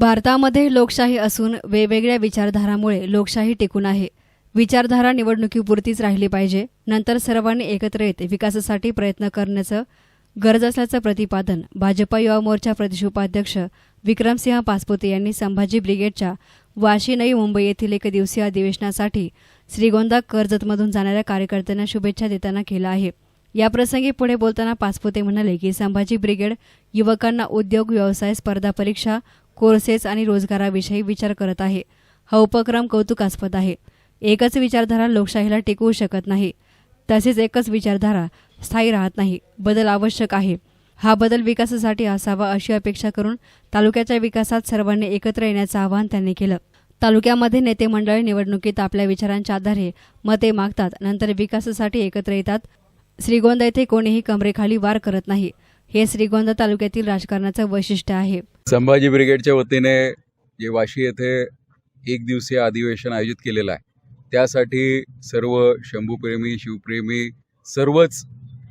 भारतामध्ये लोकशाही असून वेगवेगळ्या विचारधारामुळे लोकशाही टिकून आहे. विचारधारा निवडणुकीपुरतीच राहिली पाहिजे. नंतर सर्वांनी एकत्र येत विकासासाठी प्रयत्न करण्याचं गरज असल्याचं प्रतिपादन भाजपा युवा मोर्चा प्रदेश उपाध्यक्ष विक्रमसिंह पासपोते यांनी संभाजी ब्रिगेडच्या वाशी नवी मुंबई येथील एक दिवसीय अधिवेशनासाठी श्रीगोंदा कर्जतमधून जाणाऱ्या कार्यकर्त्यांना शुभेच्छा देताना केला आहे. याप्रसंगी पुढे बोलताना पासपोते म्हणाले की संभाजी ब्रिगेड युवकांना उद्योग व्यवसाय स्पर्धा परीक्षा कोर्सेस आणि रोजगाराविषयी विचार करत आहे. हा उपक्रम कौतुकास्पद आहे. एकच विचारधारा लोकशाहीला टिकवू शकत नाही. तसेच एकच विचारधारा स्थायी राहत नाही. बदल आवश्यक आहे. हा बदल विकासासाठी असावा अशी अपेक्षा करून तालुक्याच्या विकासात सर्वांनी एकत्र येण्याचं आवाहन त्यांनी केलं. तालुक्यामध्ये नेते मंडळ निवडणुकीत आपल्या विचारांच्या आधारे मते मागतात. नंतर विकासासाठी एकत्र येतात. श्रीगोंदा येथे कोणीही कमरेखाली वार करत नाही. हे श्रीगोंदा तालुक्यातील राजकारणाचं वैशिष्ट्य आहे. संभाजी ब्रिगेडच्या वतीने जे वाशी येथे एक दिवसीय अधिवेशन आयोजित केलेलं आहे त्यासाठी सर्व शंभूप्रेमी शिवप्रेमी सर्वच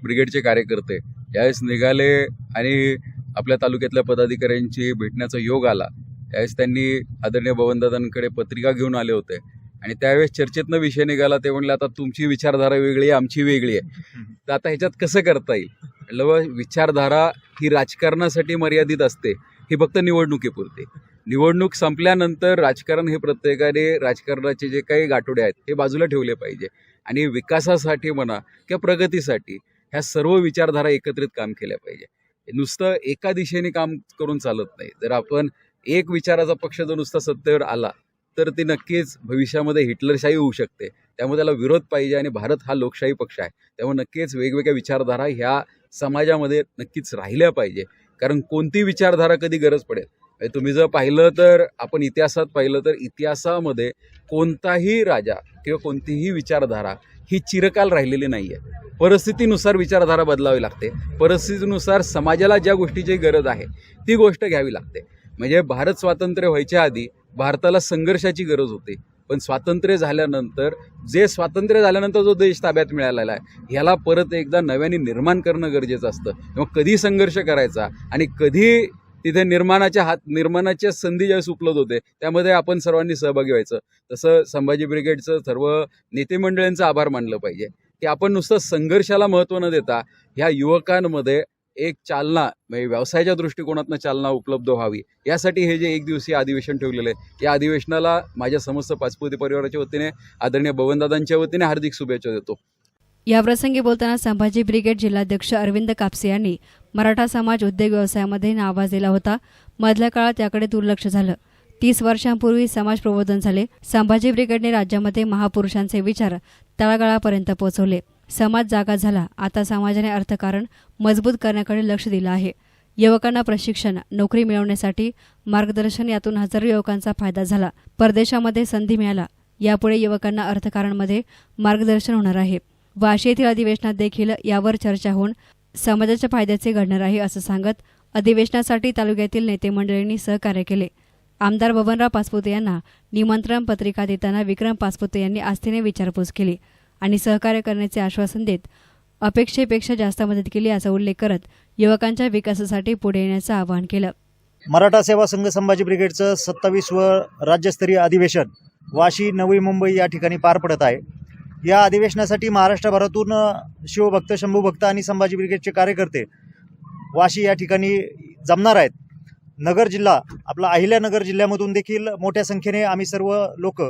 ब्रिगेडचे कार्यकर्ते यावेळेस निघाले आणि आपल्या तालुक्यातल्या पदाधिकाऱ्यांची भेटण्याचा योग आला. त्यावेळेस त्यांनी आदरणीय भवनदादांकडे पत्रिका घेऊन आले होते आणि त्यावेळेस चर्चेतनं विषय निघाला ते म्हणले आता तुमची विचारधारा वेगळी आहे आमची वेगळी आहे. तर आता ह्याच्यात कसं करता येईल? म्हटलं विचारधारा ही राजकारणासाठी मर्यादित असते. ही फक्त निवडणुकीपुरते. निवडणूक संपल्यानंतर राजकारण हे प्रत्येकाने राजकारणाचे जे काही गाठोडे आहेत हे बाजूला ठेवले पाहिजे. आणि विकासासाठी म्हणा किंवा प्रगतीसाठी ह्या सर्व विचारधारा एकत्रित काम केल्या पाहिजे. नुसतं एका दिशेने काम करून चालत नाही. जर आपण एक विचाराचा पक्ष जर नुसता सत्तेवर आला तर ती नक्कीच भविष्यामध्ये हिटलरशाही होऊ शकते. त्यामुळे त्याला विरोध पाहिजे आणि भारत हा लोकशाही पक्ष आहे. त्यामुळे नक्कीच वेगवेगळ्या विचारधारा ह्या समाजामध्ये नक्कीच राहिल्या पाहिजे. कारण कोणती विचारधारा कधी गरज पडेल? तुम्ही जर पाहिलं तर आपण इतिहासात पाहिलं तर इतिहासामध्ये कोणताही राजा किंवा कोणतीही विचारधारा ही चिरकाल राहिलेली नाही आहे परिस्थितीनुसार विचारधारा बदलावी लागते. परिस्थितीनुसार समाजाला ज्या गोष्टीची गरज आहे ती गोष्ट घ्यावी लागते. म्हणजे भारत स्वातंत्र्य व्हायच्या आधी भारताला संघर्षाची गरज होती. पण स्वातंत्र्य झाल्यानंतर जे स्वातंत्र्य झाल्यानंतर जो देश ताब्यात मिळालेला आहे ह्याला परत एकदा नव्याने निर्माण करणं गरजेचं असतं. मग कधी संघर्ष करायचा आणि कधी तिथे निर्माणाच्या हात निर्माणाच्या संधी ज्यावेळेस उपलब्ध होते त्यामध्ये आपण सर्वांनी सहभागी व्हायचं. तसं संभाजी ब्रिगेडचं सर्व नेतेमंडळींचं आभार मानलं पाहिजे. की आपण नुसतं संघर्षाला महत्त्व न देता ह्या युवकांमध्ये एक चालना म्हणजे व्यवसायाच्या दृष्टिकोनातनं चालना उपलब्ध व्हावी. यासाठी हे जे एक दिवसीय अधिवेशन ठेवलेलं आहे या अधिवेशनाला माझ्या समस्त पाचपुते परिवाराच्या वतीने आदरणीय भवनदादांच्या वतीने हार्दिक शुभेच्छा देतो. याप्रसंगी बोलताना संभाजी ब्रिगेड जिल्हाध्यक्ष अरविंद कापसे यांनी मराठा समाज उद्योग व्यवसायामध्ये नावाज दिला होता. मधल्या काळात याकडे दुर्लक्ष झालं. तीस वर्षांपूर्वी समाज प्रबोधन झाले. संभाजी ब्रिगेडने राज्यामध्ये महापुरुषांचे विचार तळागाळापर्यंत पोहोचवले. समाज जागा झाला. आता समाजाने अर्थकारण मजबूत करण्याकडे लक्ष दिलं आहे. युवकांना प्रशिक्षण नोकरी मिळवण्यासाठी मार्गदर्शन यातून हजारो युवकांचा फायदा झाला. परदेशामध्ये संधी मिळाला. यापुढे युवकांना अर्थकारणमध्ये मार्गदर्शन होणार आहे. वाशी येथील अधिवेशनात देखील यावर चर्चा होऊन समाजाच्या फायद्याचे घडणार आहे असं सांगत अधिवेशनासाठी तालुक्यातील नेते मंडळींनी सहकार्य केले. आमदार बबनराव पासपोते यांना निमंत्रण पत्रिका देताना विक्रम पासपोते यांनी आस्थेने विचारपूस केली. आणि सहकार्य करण्याचे आश्वासन देत अपेक्षेपेक्षा जास्त मदत केली असा उल्लेख करत युवकांच्या विकासासाठी पुढे येण्याचं आवाहन केलं. मराठा सेवा संघ संभाजी ब्रिगेडचं सत्तावीसवं राज्यस्तरीय अधिवेशन वाशी नवी मुंबई या ठिकाणी पार पडत आहे. या अधिवेशनासाठी महाराष्ट्रभरातून शिवभक्त शिवभक्त शंभूभक्त आणि संभाजी ब्रिगेडचे कार्यकर्ते वाशी या ठिकाणी जमणार आहेत. नगर जिल्हा आपला अहिल्यानगर जिल्ह्यामधून देखील मोठ्या संख्येने आम्ही सर्व लोक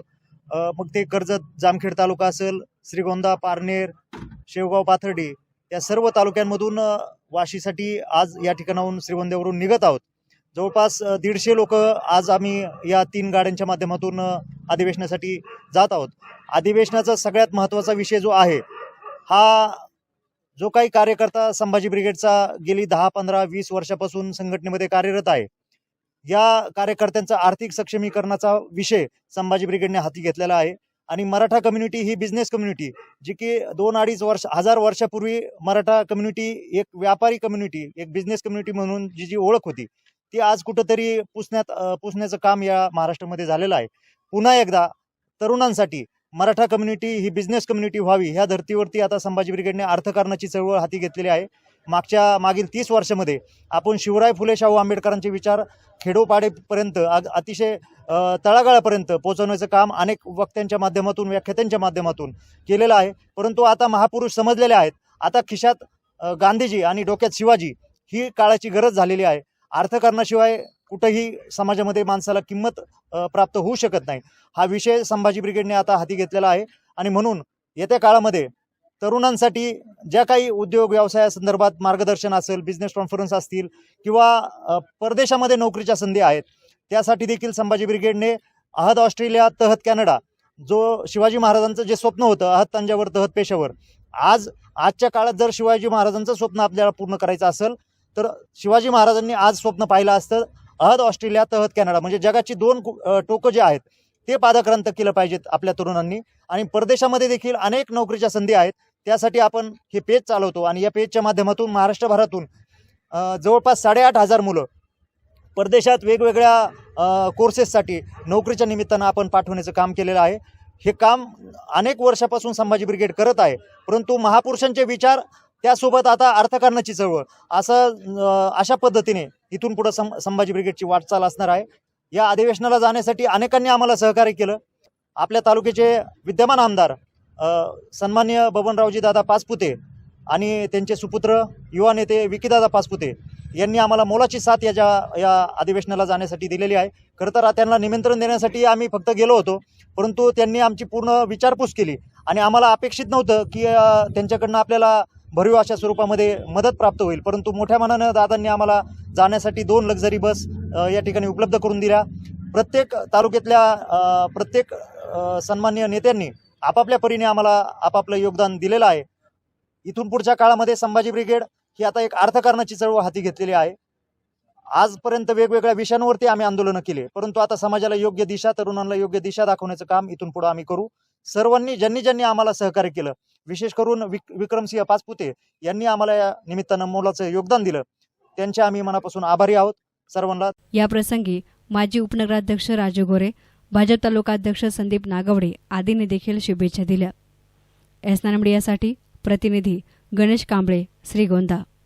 मग ते कर्जत जामखेड तालुका असेल श्रीगोंदा पारनेर शेवगाव पाथर्डी या सर्व तालुक्यांमधून वाशीसाठी आज या ठिकाणाहून श्रीगोंद्यावरून निघत आहोत. जवळपास दीडशे लोक आज आम्ही या तीन गाड्यांच्या माध्यमातून अधिवेशनासाठी जात आहोत. अधिवेशनाचा सगळ्यात महत्त्वाचा विषय जो आहे हा जो काही कार्यकर्ता संभाजी ब्रिगेडचा गेली दहा पंधरा वीस वर्षापासून संघटनेमध्ये कार्यरत आहे या कार्यकर्त्यांचा आर्थिक सक्षमीकरणाचा विषय संभाजी ब्रिगेडने हाती घेतलेला आहे. आणि मराठा कम्युनिटी ही बिझनेस कम्युनिटी जी की दोन अडीच वर्ष हजार वर्षापूर्वी मराठा कम्युनिटी एक व्यापारी कम्युनिटी एक बिझनेस कम्युनिटी म्हणून जी जी ओळख होती ती आज कुठंतरी पुसण्यात पुसण्याचं काम या महाराष्ट्रामध्ये झालेलं आहे. पुन्हा एकदा तरुणांसाठी मराठा कम्युनिटी ही बिझनेस कम्युनिटी व्हावी ह्या धर्तीवरती आता संभाजी ब्रिगेडने अर्थकारणाची चळवळ हाती घेतलेली आहे. मागच्या मागील तीस वर्षामध्ये आपण शिवराय फुले शाहू आंबेडकरांचे विचार खेडोपाडेपर्यंत अग अतिशय तळागाळापर्यंत पोहोचवण्याचं काम अनेक वक्त्यांच्या माध्यमातून व्याख्यात्यांच्या माध्यमातून केलेलं आहे. परंतु आता महापुरुष समजलेले आहेत. आता खिशात गांधीजी आणि डोक्यात शिवाजी ही काळाची गरज झालेली आहे. अर्थकारणाशिवाय कुठंही समाजामध्ये माणसाला किंमत प्राप्त होऊ शकत नाही. हा विषय संभाजी ब्रिगेडने आता हाती घेतलेला आहे. आणि म्हणून येत्या काळामध्ये तरुणांसाठी ज्या काही उद्योग व्यवसायासंदर्भात मार्गदर्शन असेल बिझनेस कॉन्फरन्स असतील किंवा परदेशामध्ये नोकरीच्या संधी आहेत त्यासाठी देखील संभाजी ब्रिगेडने अहद ऑस्ट्रेलिया तहत कॅनडा जो शिवाजी महाराजांचं जे स्वप्न होतं अहद तंजावर तहत पेशावर आज आजच्या काळात जर शिवाजी महाराजांचं स्वप्न आपल्याला पूर्ण करायचं असेल तर शिवाजी महाराजांनी आज स्वप्न पाहिलं असतं अहद ऑस्ट्रेलिया तहत कॅनडा म्हणजे जगाची दोन कु- टोकं जे आहेत ते पादाक्रांत केलं पाहिजेत आपल्या तरुणांनी. आणि परदेशामध्ये देखील अनेक नोकरीच्या संधी आहेत त्यासाठी आपण हे पेज चालवतो आणि या पेजच्या माध्यमातून महाराष्ट्रभरातून जवळपास साडेआठ हजार मुलं परदेशात वेगवेगळ्या कोर्सेससाठी नोकरीच्या निमित्तानं आपण पाठवण्याचं काम केलेलं आहे. हे काम अनेक वर्षापासून संभाजी ब्रिगेड करत आहे परंतु महापुरुषांचे विचार त्यासोबत आता अर्थकारणाची चळवळ असं अशा पद्धतीने इथून पुढं सं संभाजी ब्रिगेडची वाटचाल असणार आहे. या अधिवेशनाला जाण्यासाठी अनेकांनी आम्हाला सहकार्य केलं. आपल्या तालुक्याचे विद्यमान आमदार सन्मान्य बबनरावजी दादा पाचपुते आणि त्यांचे सुपुत्र युवा नेते विकीदादा पाचपुते यांनी आम्हाला मोलाची साथ याच्या या अधिवेशनाला जाण्यासाठी दिलेली आहे. खरं तर त्यांना निमंत्रण देण्यासाठी आम्ही फक्त गेलो होतो परंतु त्यांनी आमची पूर्ण विचारपूस केली आणि आम्हाला अपेक्षित नव्हतं की त्यांच्याकडनं आपल्याला भरीव अशा स्वरूपामध्ये मदत प्राप्त होईल. परंतु मोठ्या मनानं दादांनी आम्हाला जाण्यासाठी दोन लक्झरी बस या ठिकाणी उपलब्ध करून दिल्या. प्रत्येक तालुक्यातल्या प्रत्येक सन्मान्य नेत्यांनी आपापल्या परीने आम्हाला आपापलं योगदान दिलेलं आहे. इथून पुढच्या काळामध्ये संभाजी ब्रिगेड ही आता एक अर्थकारणाची चळवळ हाती घेतलेली आहे. आजपर्यंत वेगवेगळ्या विषयांवरती आम्ही आंदोलनं केली परंतु आता समाजाला योग्य दिशा तरुणांना योग्य दिशा दाखवण्याचं काम इथून पुढे आम्ही करू. सर्वांनी ज्यांनी ज्यांनी आम्हाला सहकार्य केलं विशेष करून विक विक्रमसिंह पाचपुते यांनी आम्हाला या निमित्तानं मोलाचं योगदान दिलं. त्यांचे आम्ही मनापासून आभारी आहोत. सर्वांना याप्रसंगी माजी उपनगराध्यक्ष राजू गोरे भाजप तालुकाध्यक्ष संदीप नागवडे आदींनी देखील शुभेच्छा दिल्या. एस नानमडियासाठी प्रतिनिधी गणेश कांबळे श्रीगोंदा